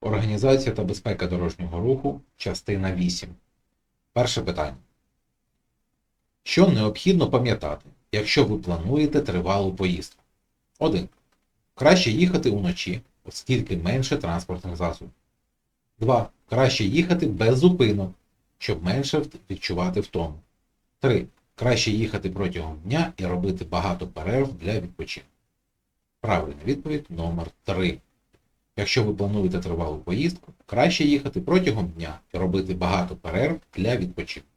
Організація та безпека дорожнього руху, частина 8. Перше питання. Що необхідно пам'ятати, якщо ви плануєте тривалу поїздку? 1. Краще їхати уночі, оскільки менше транспортних засобів. 2. Краще їхати без зупинок, щоб менше відчувати втому. 3. Краще їхати протягом дня і робити багато перерв для відпочинку. Правильна відповідь номер 3. Якщо ви плануєте тривалу поїздку, краще їхати протягом дня і робити багато перерв для відпочинку.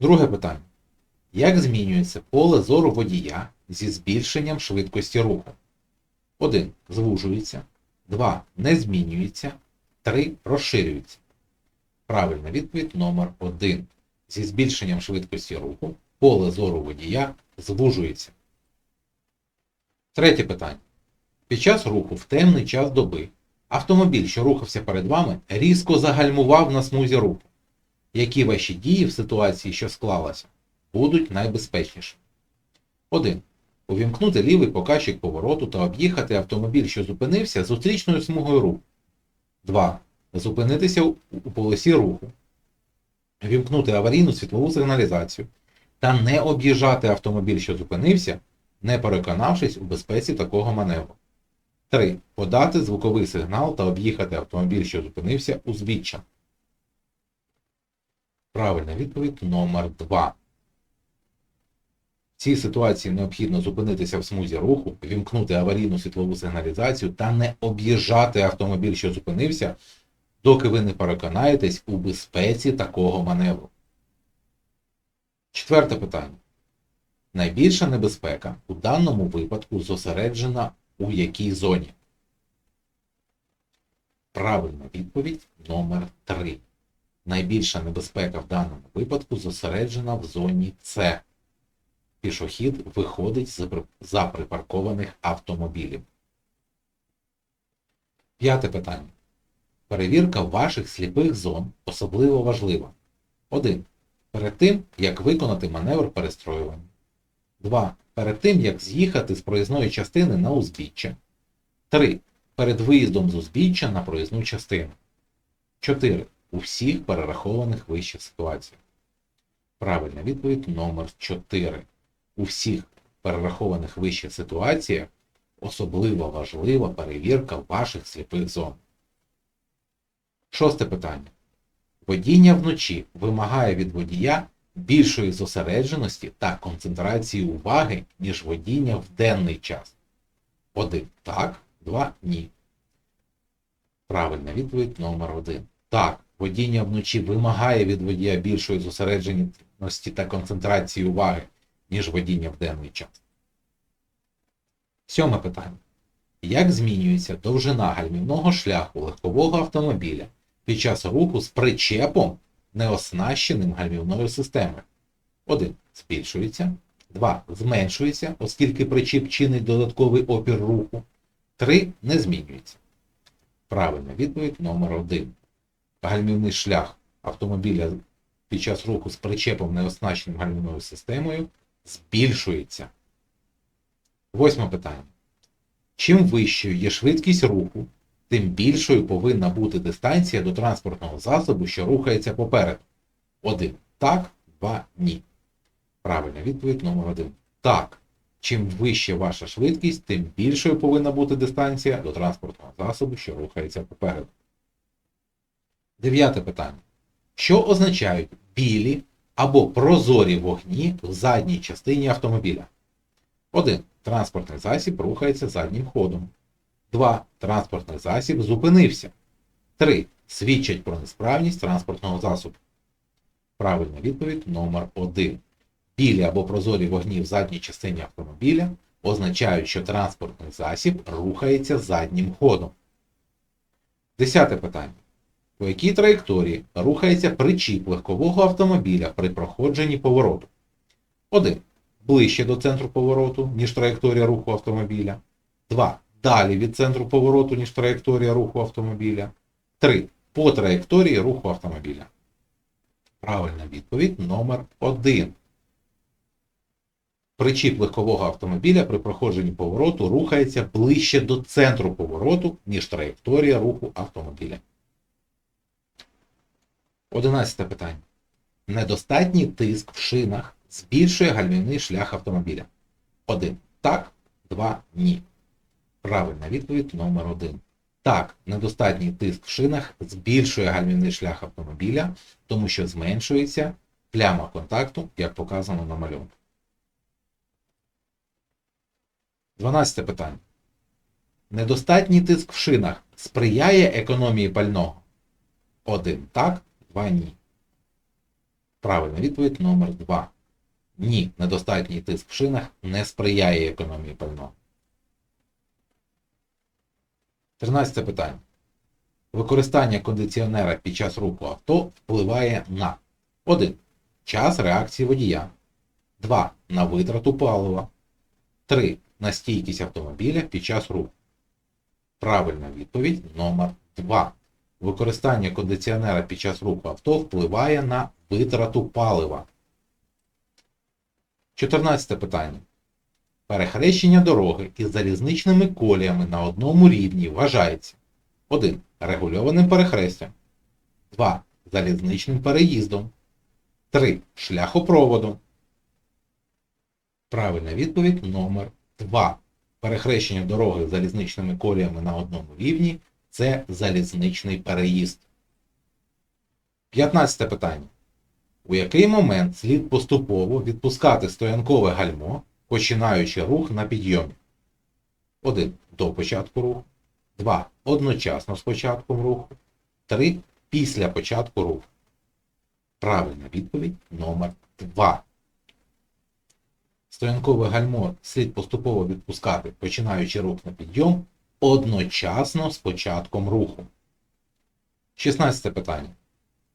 Друге питання. Як змінюється поле зору водія зі збільшенням швидкості руху? 1. Звужується. 2. Не змінюється. 3. Розширюється. Правильна відповідь номер 1. Зі збільшенням швидкості руху поле зору водія звужується. Третє питання. Під час руху в темний час доби автомобіль, що рухався перед вами, різко загальмував на смузі руху. Які ваші дії в ситуації, що склалася, будуть найбезпечнішими? 1. Увімкнути лівий показчик повороту та об'їхати автомобіль, що зупинився зустрічною смугою руху. 2. Зупинитися у полосі руху. Вімкнути аварійну світлову сигналізацію та не об'їжджати автомобіль, що зупинився, не переконавшись у безпеці такого маневру. 3. Подати звуковий сигнал та об'їхати автомобіль, що зупинився узбіччям. Правильна відповідь номер 2. В цій ситуації необхідно зупинитися в смузі руху, вімкнути аварійну світлову сигналізацію та не об'їжджати автомобіль, що зупинився, доки ви не переконаєтесь у безпеці такого маневру. Четверте питання. Найбільша небезпека у даному випадку зосереджена у якій зоні? Правильна відповідь номер 3. Найбільша небезпека в даному випадку зосереджена в зоні С. Пішохід виходить з при- за припаркованих автомобілів. П'яте питання. Перевірка ваших сліпих зон особливо важлива. 1. Перед тим, як виконати маневр перестроювання. 2. Перед тим, як з'їхати з проїзної частини на узбіччя. 3. Перед виїздом з узбіччя на проїзну частину. 4. У всіх перерахованих вище ситуаціях. Правильна відповідь номер 4. У всіх перерахованих вище ситуаціях особливо важлива перевірка ваших сліпих зон. Шосте питання. Водіння вночі вимагає від водія більшої зосередженості та концентрації уваги, ніж водіння в денний час. 1. Так, 2. Ні. Правильна відповідь номер 1. Так, водіння вночі вимагає від водія більшої зосередженості та концентрації уваги, ніж водіння в денний час. Сьоме питання. Як змінюється довжина гальмівного шляху легкового автомобіля під час руху з причепом, не оснащеним гальмівною системою? 1. Збільшується. 2. Зменшується, оскільки причіп чинить додатковий опір руху. 3. Не змінюється. Правильна відповідь номер 1. Гальмівний шлях автомобіля під час руху з причепом, не оснащеним гальмівною системою, збільшується. Восьме питання. Чим вищою є швидкість руху, тим більшою повинна бути дистанція до транспортного засобу, що рухається попереду. 1. Так, 2. Ні. Правильна відповідь номер 1. Так. Чим вища ваша швидкість, тим більшою повинна бути дистанція до транспортного засобу, що рухається попереду. Дев'яте питання. Що означають білі або прозорі вогні в задній частині автомобіля? 1. Транспортний засіб рухається заднім ходом. 2. Транспортний засіб зупинився. 3. Свідчать про несправність транспортного засобу. Правильна відповідь номер 1. Білі або прозорі вогні в задній частині автомобіля означають, що транспортний засіб рухається заднім ходом. Десяте питання. По якій траєкторії рухається причіп легкового автомобіля при проходженні повороту? 1. Ближче до центру повороту, ніж траєкторія руху автомобіля. 2. Далі від центру повороту, ніж траєкторія руху автомобіля. 3. По траєкторії руху автомобіля. Правильна відповідь номер 1. Причіп легкового автомобіля при проходженні повороту рухається ближче до центру повороту, ніж траєкторія руху автомобіля. Одинадцяте питання. Недостатній тиск в шинах збільшує гальмівний шлях автомобіля. 1. Так. 2. Ні. Правильна відповідь номер 1. Так, недостатній тиск в шинах збільшує гальмівний шлях автомобіля, тому що зменшується пляма контакту, як показано на малюнку. 12 питання. Недостатній тиск в шинах сприяє економії пального? 1. Так, 2. Ні. Правильна відповідь номер 2. Ні, недостатній тиск в шинах не сприяє економії пального. 13 питання. Використання кондиціонера під час руху авто впливає на 1. Час реакції водія. 2. На витрату палива. 3. На стійкість автомобіля під час руху. Правильна відповідь номер 2. Використання кондиціонера під час руху авто впливає на витрату палива. 14 питання. Перехрещення дороги із залізничними коліями на одному рівні вважається 1. Регульованим перехрестям. 2. Залізничним переїздом. 3. Шляхопроводом. Правильна відповідь номер 2. Перехрещення дороги залізничними коліями на одному рівні це залізничний переїзд. 15 питання. У який момент слід поступово відпускати стоянкове гальмо, починаючи рух на підйомі? 1. До початку руху. 2. Одночасно з початком руху. 3. Після початку руху. Правильна відповідь номер 2. Стоянкове гальмо слід поступово відпускати, починаючи рух на підйом, одночасно з початком руху. 16 питання.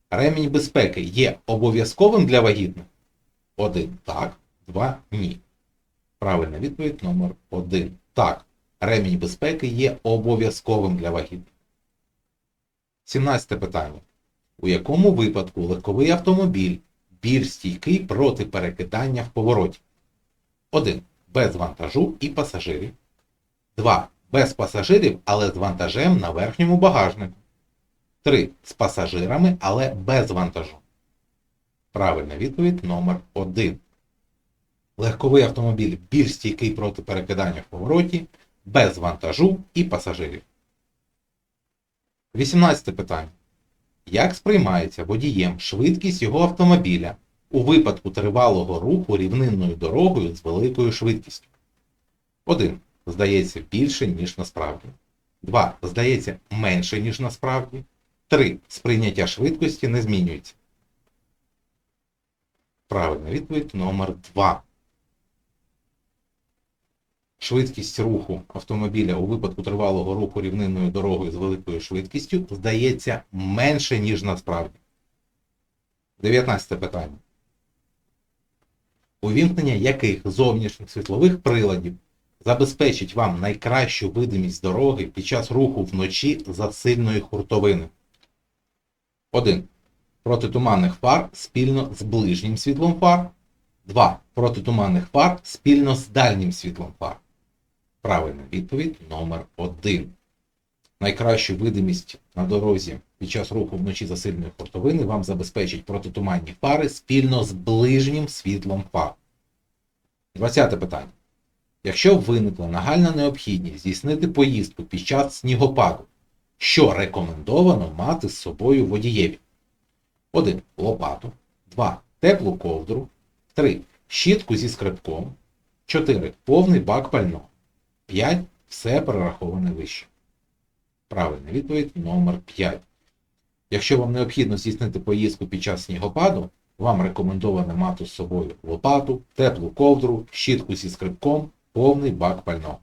Ремінь безпеки є обов'язковим для вагітних? 1. Так. 2. Ні. Правильна відповідь номер 1. Так. Ремінь безпеки є обов'язковим для вагітних. 17 питання. У якому випадку легковий автомобіль більш стійкий проти перекидання в повороті? 1. Без вантажу і пасажирів. 2. Без пасажирів, але з вантажем на верхньому багажнику. 3. З пасажирами, але без вантажу. Правильна відповідь номер 1. Легковий автомобіль більш стійкий проти перекидання в повороті, без вантажу і пасажирів. 18 питання. Як сприймається водієм швидкість його автомобіля у випадку тривалого руху рівнинною дорогою з великою швидкістю? 1. Здається більше, ніж насправді. 2. Здається менше, ніж насправді. 3. Сприйняття швидкості не змінюється. Правильна відповідь номер 2. Швидкість руху автомобіля у випадку тривалого руху рівнинною дорогою з великою швидкістю здається менше, ніж насправді. 19 питання. Увімкнення яких зовнішніх світлових приладів забезпечить вам найкращу видимість дороги під час руху вночі за сильної хуртовини? 1. Протитуманних фар спільно з ближнім світлом фар. 2. Протитуманних фар спільно з дальнім світлом фар. Правильна відповідь номер 1. Найкращу видимість на дорозі під час руху вночі за сильної хуртовини вам забезпечить протитуманні фари спільно з ближнім світлом фар. 20 питання. Якщо виникла нагальна необхідність здійснити поїздку під час снігопаду, що рекомендовано мати з собою водієві? 1. Лопату. 2. Теплу ковдру. 3. Щітку зі скребком. 4. Повний бак пального. 5. Все перераховане вище. Правильна відповідь номер 5. Якщо вам необхідно здійснити поїздку під час снігопаду, вам рекомендовано мати з собою лопату, теплу ковдру, щітку зі скрипком, повний бак пального.